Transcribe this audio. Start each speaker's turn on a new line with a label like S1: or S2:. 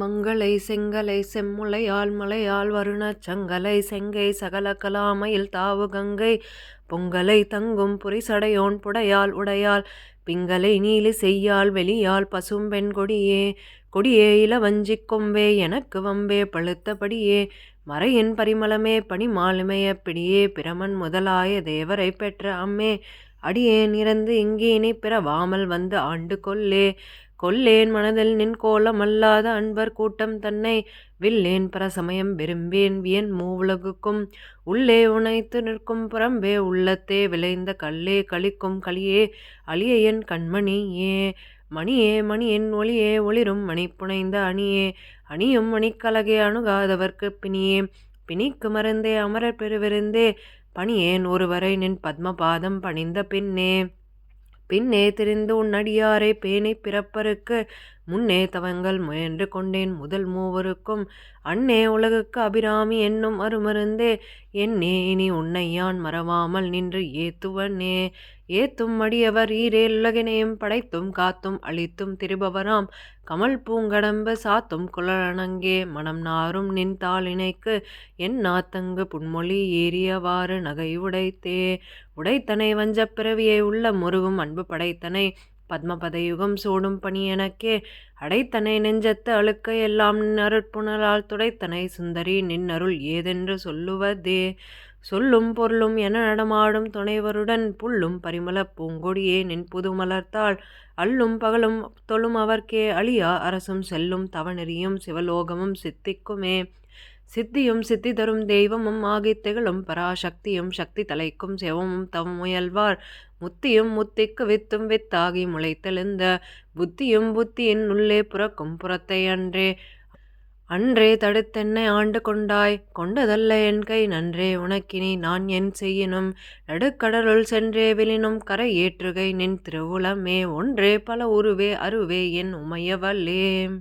S1: மங்களை செங்கலை செம்முளை மலையால் வருண சங்கலை செங்கை சகல கலாமையில் தாவு கங்கை பொங்கலை தங்கும் புரிசடையோன் புடையால் உடையால் பிங்கலை நீலி செய்யால் வெளியால் பசும்பெண் கொடியே கொடியே இளவஞ்சி கொம்பே எனக்கு வம்பே பழுத்தபடியே மறையின் பரிமளமே பணி மாலுமைய பிடியே பிரமன் முதலாய தேவரை பெற்ற அம்மே அடியே நிறந்து இங்கேனே பிறவாமல் வந்து ஆண்டு கொல்லே கொல்லேன் மனதில் நின் கோலம் அல்லாத அன்பர் கூட்டம் தன்னை வில்லேன் பரசமயம் விரும்பேன் வியன் மூவுலகுக்கும் உள்ளே உனைத்து நிற்கும் புறம்பே உள்ளத்தே விளைந்த கல்லே கழிக்கும் களியே அழிய என் கண்மணி ஏ மணியே மணியின் ஒளியே ஒளிரும் மணி புனைந்த அணியே அணியும் மணிக்கலகே அணுகாதவர்க்கு பிணியே பிணிக்கு மருந்தே அமர பெருவிருந்தே பணியேன் ஒருவரை நின் பத்மபாதம் பணிந்த பின்னே பின்னே தெரிந்து உன்னடியாரை பேணி பிறப்பருக்கு முன்னே தவங்கள் முயன்று கொண்டேன் முதல் மூவருக்கும் அன்னே உலகுக்கு அபிராமி என்னும் அருமருந்தே என்னே இனி உன்னை யான் மறவாமல் நின்று ஏத்துவனே ஏத்தும் மடியவர் உலகினையும் படைத்தும் காத்தும் அழித்தும் திருபவராம் கமல் பூங்கடம்ப சாத்தும் குலரணங்கே மனம் நாரும் நின் தாளினைக்கு என் நாத்தங்கு புன்மொழி ஏறியவாறு நகை உடைத்தே உடைத்தனை வஞ்ச பிறவியை உள்ள முருகும் அன்பு படைத்தனை பத்மபதயுகம் சூடும் பணி எனக்கே அடைத்தனை நெஞ்சத்து அழுக்க எல்லாம் நின்னருட்புணரால் துடைத்தனை சுந்தரி நின்னருள் ஏதென்று சொல்லுவதே சொல்லும் பொருளும் என நடமாடும் துணைவருடன் புல்லும் பரிமள பூங்கொடியே நின் புது மலர்த்தாள் அள்ளும் பகலும் தொழும் அவர்க்கே அழியா அரசும் செல்லும் தவநெறியும் சிவலோகமும் சித்திக்குமே சித்தியும் சித்தி தரும் தெய்வமும் ஆகி திகழும் பராசக்தியும் சக்தி தலைக்கும் செவமும் தம் முயல்வார் முத்தியும் முத்திக்கு வித்தும் வித்தாகி முளைத்தெழுந்த புத்தியும் புத்தியின் உள்ளே புறக்கும் புறத்தை அன்றே அன்றே தடுத்தென்னை ஆண்டு கொண்டாய் கொண்டதல்ல என் கை நன்றே உனக்கினி நான் என் செய்யினும் நடுக்கடலுள் சென்றே விழினும் கரை ஏற்றுகை நின் திருவுளமே ஒன்றே பல உருவே அருவே என் உமையவல்லேம்